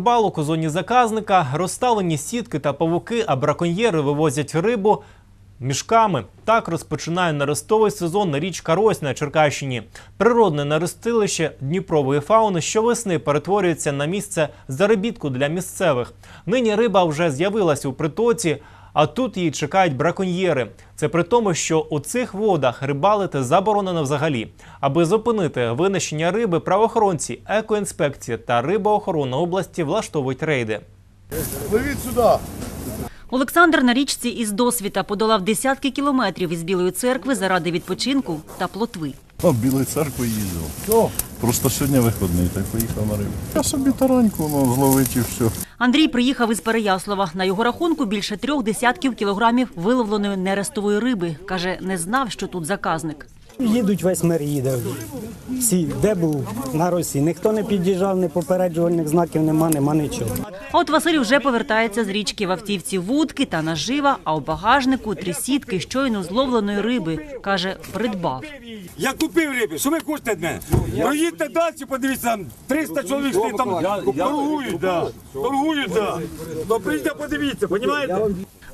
Балок у зоні заказника розставлені сітки та павуки, а браконьєри вивозять рибу мішками. Так розпочинає наростовий сезон на річка Рось на Черкащині. Природне наростилище Дніпрової фауни щовесни перетворюється на місце заробітку для місцевих. Нині риба вже з'явилася у притоці. А тут її чекають браконьєри. Це при тому, що у цих водах рибалити заборонено взагалі. Аби зупинити винищення риби, правоохоронці, екоінспекція та рибоохорона області влаштовують рейди. Пливіть сюди. Олександр на річці із досвіта подолав десятки кілометрів із Білої церкви заради відпочинку та плотви. А Білої церкви їздив. Просто сьогодні виходний, так поїхав на рибу. Я собі тараньку ну, зловить і все. Андрій приїхав із Переяслава. На його рахунку більше трьох десятків кілограмів виловленої нерестової риби. Каже, не знав, що тут заказник. Їдуть весь мир їде. Всі, де був на Росії. Ніхто не під'їжджав, ні попереджувальних знаків нема, нема нічого. А от Василь вже повертається з річки в автівці вудки та нажива, а у багажнику три сітки щойно зловленої риби. Каже, придбав. Я купив риби, що ви хочете від мене? Проїдьте далі, подивіться, там 300 чоловік стоїть там торгують, да. торгують, да. То прийдете, подивіться, розумієте?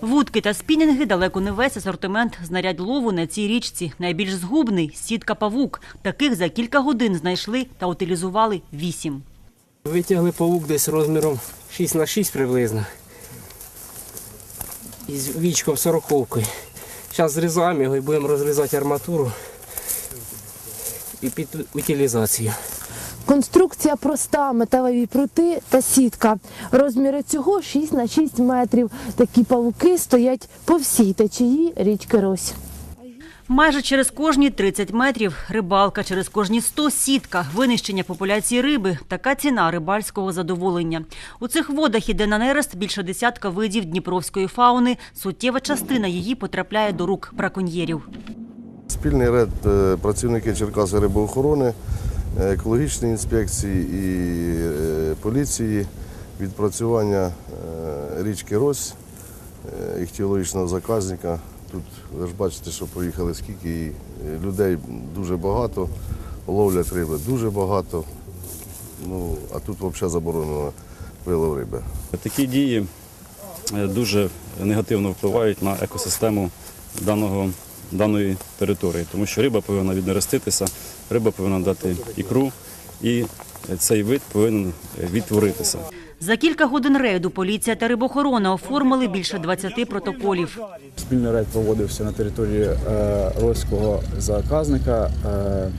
Вудки та спінінги далеко не весь асортимент знарядь лову на цій річці. Найбільш згубний сітка павук. Таких за кілька годин знайшли та утилізували вісім. Витягли павук десь розміром 6 на 6 приблизно. Із вічком сороковкою. Зараз зрізаємо його і будемо розрізати арматуру і під утилізацію. Конструкція проста, металеві прути та сітка. Розміри цього 6 на 6 метрів. Такі павуки стоять по всій течії річки Рось. Майже через кожні 30 метрів рибалка, через кожні 100 сітка, винищення популяції риби – така ціна рибальського задоволення. У цих водах іде на нерест більше десятка видів дніпровської фауни. Суттєва частина її потрапляє до рук браконьєрів. Спільний ряд е, працівники Черкаси рибоохорони, екологічної інспекції і е, поліції, відпрацювання е, річки Рось, е, іхтіологічного заказника. Тут ви ж бачите, що проїхали скільки і е, людей дуже багато, ловлять риби дуже багато. Ну, а тут взагалі заборонено вилов риби. Такі дії е, дуже негативно впливають на екосистему даного, даної території, тому що риба повинна віднереститися, риба повинна дати ікру, і цей вид повинен відтворитися. За кілька годин рейду поліція та рибохорона оформили більше 20 протоколів. Спільний рейд проводився на території Рольського Ройського заказника е,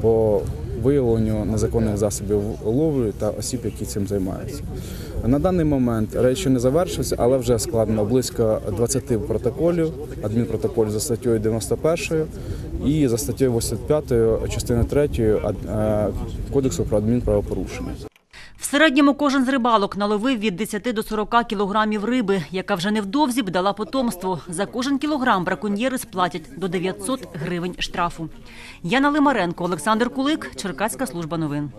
по виявленню незаконних засобів ловлі та осіб, які цим займаються. На даний момент речі не завершився, але вже складено близько 20 протоколів, адмінпротоколів за статтею 91 і за статтею 85 частини 3 е, Кодексу про адмінправопорушення. Середньому кожен з рибалок наловив від 10 до 40 кілограмів риби, яка вже невдовзі б дала потомство. За кожен кілограм браконьєри сплатять до 900 гривень штрафу. Яна Лимаренко, Олександр Кулик, Черкаська служба новин.